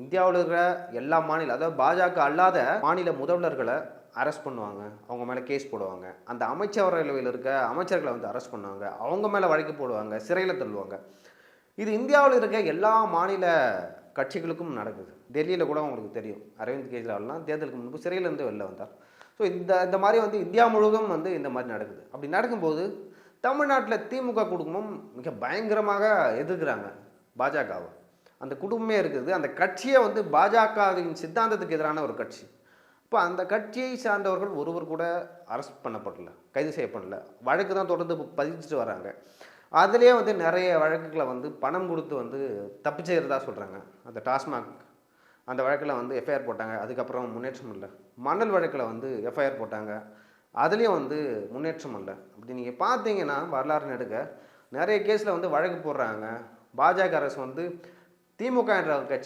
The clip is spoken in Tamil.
இந்தியாவில் இருக்கிற எல்லா மாநில அதாவது பாஜக அல்லாத மாநில முதல்வர்களை அரெஸ்ட் பண்ணுவாங்க. அவங்க மேலே கேஸ் போடுவாங்க. அந்த அமைச்சரவையில் இருக்க அமைச்சர்களை வந்து அரெஸ்ட் பண்ணுவாங்க. அவங்க மேலே வழக்கு போடுவாங்க. சிறையில் தள்ளுவாங்க. இது இந்தியாவில் இருக்க எல்லா மாநில கட்சிகளுக்கும் நடக்குது. டெல்லியில் கூட உங்களுக்கு தெரியும். அரவிந்த் கெஜ்ரிவால்லாம் தேர்தலுக்கு முன்பு சிறையிலேருந்து வெளில வந்தார். ஸோ இந்த இந்த மாதிரி வந்து இந்தியா முழுவதும் வந்து இந்த மாதிரி நடக்குது. அப்படி நடக்கும்போது தமிழ்நாட்டில் திமுக குடும்பம் மிக பயங்கரமாக எதிர்க்கிறாங்க பாஜகவை. அந்த குடும்பமே இருக்குது. அந்த கட்சியே வந்து பாஜகவின் சித்தாந்தத்துக்கு எதிரான ஒரு கட்சி. இப்போ அந்த கட்சியை சார்ந்தவர்கள் ஒருவர் கூட அரெஸ்ட் பண்ணப்படல கைது செய்யப்படல. வழக்கு தான் தொடர்ந்து பதிச்சுட்டு வராங்க. அதுலேயே வந்து நிறைய வழக்குகளை வந்து பணம் கொடுத்து வந்து தப்பிச்சுக்கிறதா சொல்கிறாங்க அந்த டாஸ்மாக் அந்த வழக்கில் வந்து எஃப்ஐஆர் போட்டாங்க. அதுக்கப்புறம் முன்னேற்றம் இல்லை. மணல் வழக்கில் வந்து எஃப்ஐஆர் போட்டாங்க. அதுலேயும் வந்து முன்னேற்றம் இல்லை. அப்படி நீங்கள் பார்த்தீங்கன்னா வரலாறு நெடுக்க நிறைய கேஸில் வந்து வழக்கு போடுறாங்க. பாஜக அரசு வந்து திமுக என்ற கட்சி